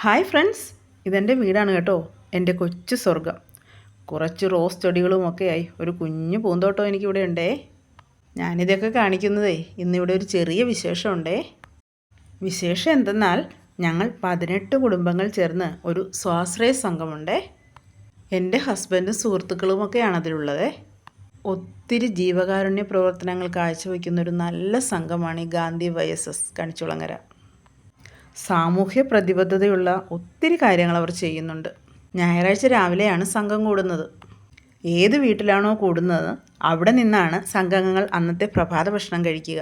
Hi friends ഇതെന്റെ വീടാണ് കേട്ടോ. എന്റെ കൊച്ചു സ്വർഗം കുറച്ച് റോസ് ചെടികളും ചെടികളുമൊക്കെയായി ഒരു കുഞ്ഞു പൂന്തോട്ടം എനിക്കിവിടെ ഉണ്ടേ. ഞാനിതൊക്കെ കാണിക്കുന്നതേ ഇന്നിവിടെ ഒരു ചെറിയ വിശേഷമുണ്ടേ. വിശേഷം എന്തെന്നാൽ ഞങ്ങൾ പതിനെട്ട് കുടുംബങ്ങൾ ചേർന്ന് ഒരു സ്വാശ്രയ സംഘമുണ്ടേ. എന്റെ ഹസ്ബൻഡും സുഹൃത്തുക്കളുമൊക്കെയാണ് അതിലുള്ളത്. ഒത്തിരി ജീവകാരുണ്യ പ്രവർത്തനങ്ങൾ കാഴ്ചവെക്കുന്ന ഒരു നല്ല സംഘമാണ് ഈ Gandhi Y S S Kanichukulangara. സാമൂഹ്യ പ്രതിബദ്ധതയുള്ള ഒത്തിരി കാര്യങ്ങൾ അവർ ചെയ്യുന്നുണ്ട്. ഞായറാഴ്ച രാവിലെയാണ് സംഘം കൂടുന്നത്. ഏത് വീട്ടിലാണോ കൂടുന്നത് അവിടെ നിന്നാണ് സംഘങ്ങൾ അന്നത്തെ പ്രഭാത ഭക്ഷണം കഴിക്കുക.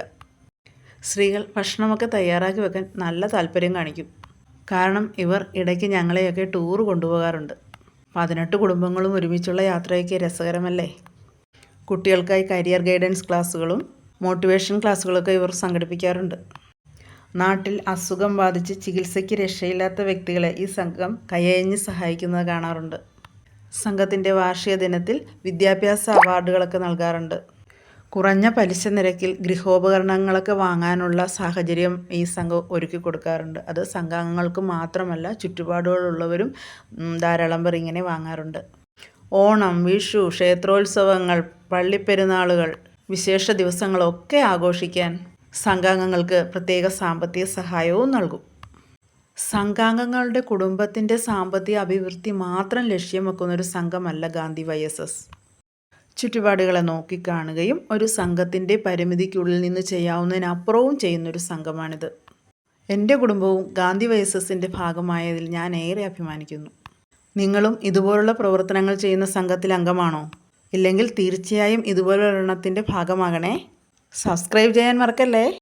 സ്ത്രീകൾ ഭക്ഷണമൊക്കെ തയ്യാറാക്കി വെക്കാൻ നല്ല താല്പര്യം കാണിക്കും. കാരണം ഇവർ ഇടയ്ക്ക് ഞങ്ങളെയൊക്കെ ടൂർ കൊണ്ടുപോകാറുണ്ട്. പതിനെട്ട് കുടുംബങ്ങളും ഒരുമിച്ചുള്ള യാത്രയൊക്കെ രസകരമല്ലേ? കുട്ടികൾക്കായി കരിയർ ഗൈഡൻസ് ക്ലാസ്സുകളും മോട്ടിവേഷൻ ക്ലാസ്സുകളൊക്കെ ഇവർ സംഘടിപ്പിക്കാറുണ്ട്. നാട്ടിൽ അസുഖം ബാധിച്ച് ചികിത്സയ്ക്ക് രക്ഷയില്ലാത്ത വ്യക്തികളെ ഈ സംഘം കയ്യഞ്ഞ് സഹായിക്കുന്നത് കാണാറുണ്ട്. സംഘത്തിന്റെ വാർഷിക ദിനത്തിൽ വിദ്യാഭ്യാസ അവാർഡുകളൊക്കെ നൽകാറുണ്ട്. കുറഞ്ഞ പലിശ നിരക്കിൽ ഗൃഹോപകരണങ്ങളൊക്കെ വാങ്ങാനുള്ള സാഹചര്യം ഈ സംഘം ഒരുക്കി കൊടുക്കാറുണ്ട്. അത് സംഘാംഗങ്ങൾക്ക് മാത്രമല്ല ചുറ്റുപാടുകളുള്ളവരും ധാരാളം പേർ ഇങ്ങനെ വാങ്ങാറുണ്ട്. ഓണം വിഷു ക്ഷേത്രോത്സവങ്ങൾ പള്ളിപ്പെരുന്നാളുകൾ വിശേഷ ദിവസങ്ങളൊക്കെ ആഘോഷിക്കാൻ സംഘാംഗങ്ങൾക്ക് പ്രത്യേക സാമ്പത്തിക സഹായവും നൽകും. സംഘാംഗങ്ങളുടെ കുടുംബത്തിന്റെ സാമ്പത്തിക അഭിവൃദ്ധി മാത്രം ലക്ഷ്യം വെക്കുന്ന ഒരു സംഘമല്ല ഗാന്ധി വൈ എസ് എസ്. ചുറ്റുപാടുകളെ നോക്കിക്കാണുകയും ഒരു സംഘത്തിന്റെ പരിമിതിക്കുള്ളിൽ നിന്ന് ചെയ്യാവുന്നതിനപ്പുറവും ചെയ്യുന്നൊരു സംഘമാണിത്. എന്റെ കുടുംബവും ഗാന്ധി വൈ എസ് എസിന്റെ ഭാഗമായതിൽ ഞാൻ ഏറെ അഭിമാനിക്കുന്നു. നിങ്ങളും ഇതുപോലുള്ള പ്രവർത്തനങ്ങൾ ചെയ്യുന്ന സംഘത്തിൽ അംഗമാണോ? ഇല്ലെങ്കിൽ തീർച്ചയായും ഇതുപോലുള്ള എണ്ണത്തിന്റെ ഭാഗമാകണേ? സബ്സ്ക്രൈബ് ചെയ്യാൻ മറക്കല്ലേ